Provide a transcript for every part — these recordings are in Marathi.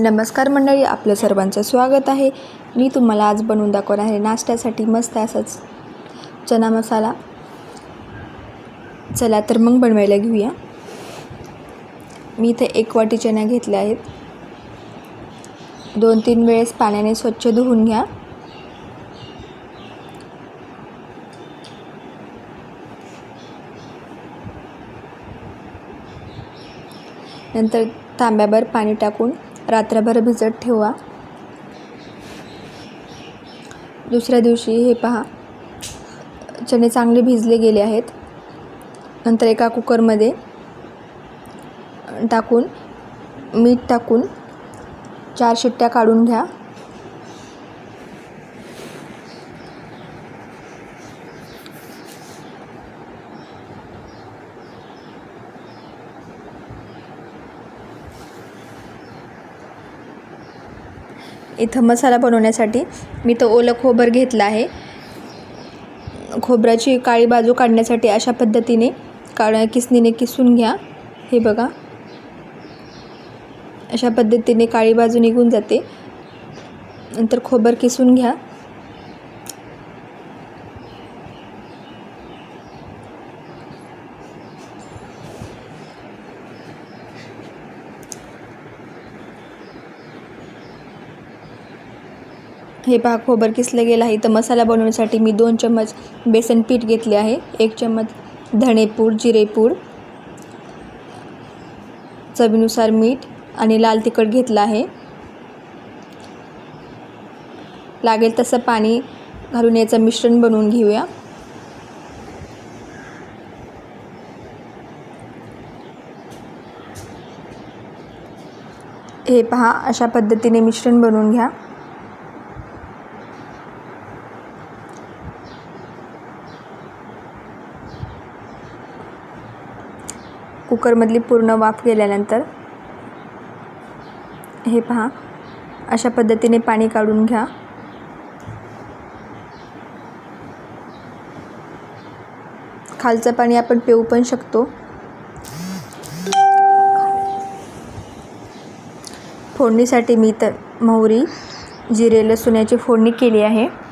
नमस्कार मंडळी आपलं सर्वांचं स्वागत आहे. मी तुम्हाला आज बनवून दाखवणार आहे नाश्त्यासाठी मस्त असाच चना मसाला. चला तर मग बनवायला घेऊया. मी इथे एक वाटी चण्या घेतल्या आहेत. दोन तीन वेळेस पाण्याने स्वच्छ धुवून घ्या. नंतर तांब्याभर पाणी टाकून रात्रभर भिजत ठेवा. दुसऱ्या दिवशी हे पहा. चणे चांगले भिजले गेले आहेत. नंतर एका कुकरमध्ये टाकून मीठ टाकून चार शिट्ट्या काढून घ्या. इथं मसाला बनवण्यासाठी मी तर ओलं खोबर घेतलं आहे. खोबऱ्याची काळी बाजू काढण्यासाठी अशा पद्धतीने काळ किसनीने किसून घ्या. हे बघा. अशा पद्धतीने काळी बाजू निघून जाते. नंतर खोबर किसून घ्या. हे पहा खोबर किसलं गेलं आहे. तर मसाला बनवण्यासाठी मी दोन चम्मच बेसन पीठ घेतले आहे. एक चम्मच धणेपूड जिरेपूड चवीनुसार मीठ आणि लाल तिखट घेतलं आहे. लागेल तसं पाणी घालून याचं मिश्रण बनवून घेऊया. हे पहा अशा पद्धतीने मिश्रण बनवून घ्या. कुकरमधली पूर्ण वाफ गेल्यानंतर हे पहा. अशा पद्धतीने पाणी काढून घ्या. खालचं पाणी आपण पिऊ पण शकतो. फोडणीसाठी मी तर मोहरी जिरे लसूण फोडणी केली आहे.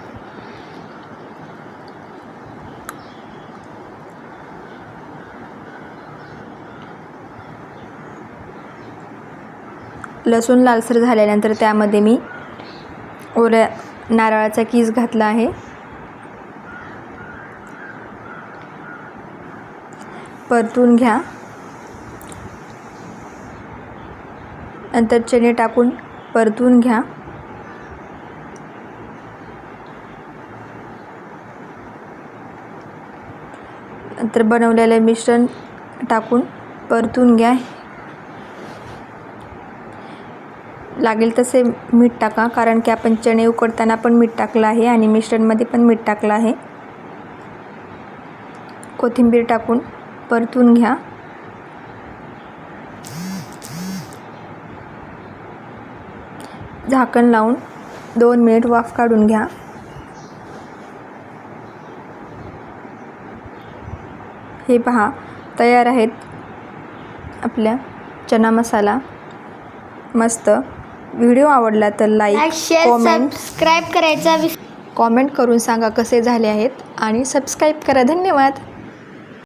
लसूण लालसर झाल्यानंतर त्यामध्ये मी ओल्या नारळाचा कीस घातला आहे. परतून घ्या. नंतर चणे टाकून परतून घ्या. नंतर बनवलेलं मिश्रण टाकून परतून घ्या. लागेल तसे मीठ टाका कारण की आपण चणे उकडताना पण मीठ टाकलं आहे आणि मिश्रणमध्ये पण मीठ टाकलं आहे. कोथिंबीर टाकून परतून घ्या. झाकण लावून दोन मिनिट वाफ काढून घ्या. हे पहा तयार आहेत आपल्या चना मसाला. मस्त. व्हिडिओ आवडला तर लाईक शेअर कॉमेंट सबस्क्राईब करायचा विस कॉमेंट करून सांगा कसे झाले आहेत आणि सबस्क्राईब करा. धन्यवाद.